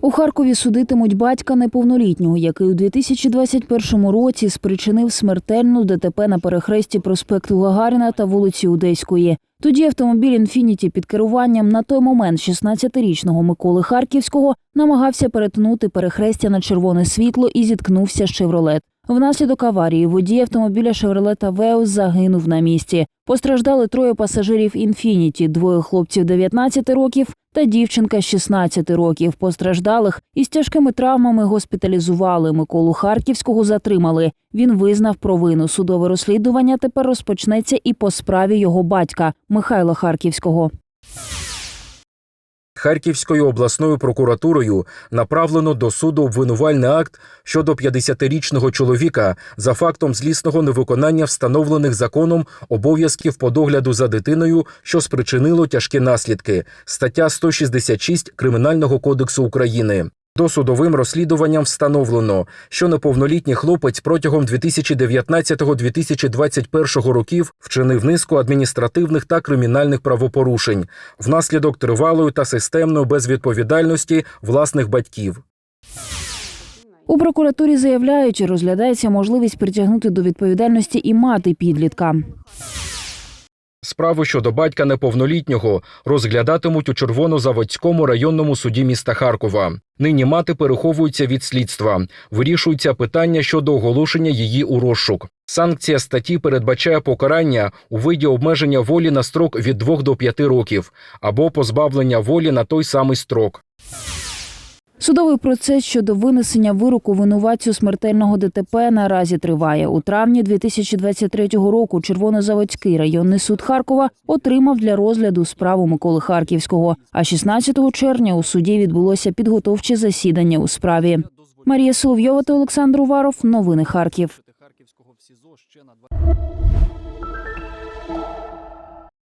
У Харкові судитимуть батька неповнолітнього, який у 2021 році спричинив смертельну ДТП на перехресті проспекту Гагаріна та вулиці Одеської. Тоді автомобіль «Інфініті» під керуванням на той момент 16-річного Миколи Харківського намагався перетнути перехрестя на червоне світло і зіткнувся з «Шевролет». Внаслідок аварії водій автомобіля «Шевролета Веус» загинув на місці. Постраждали троє пасажирів «Інфініті», двоє хлопців 19 років та дівчинка 16 років. Постраждалих із тяжкими травмами госпіталізували. Миколу Харківського затримали. Він визнав провину. Судове розслідування тепер розпочнеться і по справі його батька Михайла Харківського. Харківською обласною прокуратурою направлено до суду обвинувальний акт щодо 50-річного чоловіка за фактом злісного невиконання встановлених законом обов'язків по догляду за дитиною, що спричинило тяжкі наслідки. Стаття 166 Кримінального кодексу України. Досудовим розслідуванням встановлено, що неповнолітній хлопець протягом 2019-2021 років вчинив низку адміністративних та кримінальних правопорушень внаслідок тривалої та системної безвідповідальності власних батьків. У прокуратурі заявляють, розглядається можливість притягнути до відповідальності і мати підлітка. Справу щодо батька неповнолітнього розглядатимуть у Червонозаводському районному суді міста Харкова. Нині мати переховується від слідства. Вирішується питання щодо оголошення її у розшук. Санкція статті передбачає покарання у виді обмеження волі на строк від 2 до 5 років або позбавлення волі на той самий строк. Судовий процес щодо винесення вироку винуватцю смертельного ДТП наразі триває. У травні 2023 року Червонозаводський районний суд Харкова отримав для розгляду справу Миколи Харківського. А 16 червня у суді відбулося підготовче засідання у справі. Марія Соловйова та Олександр Уваров. Новини Харків.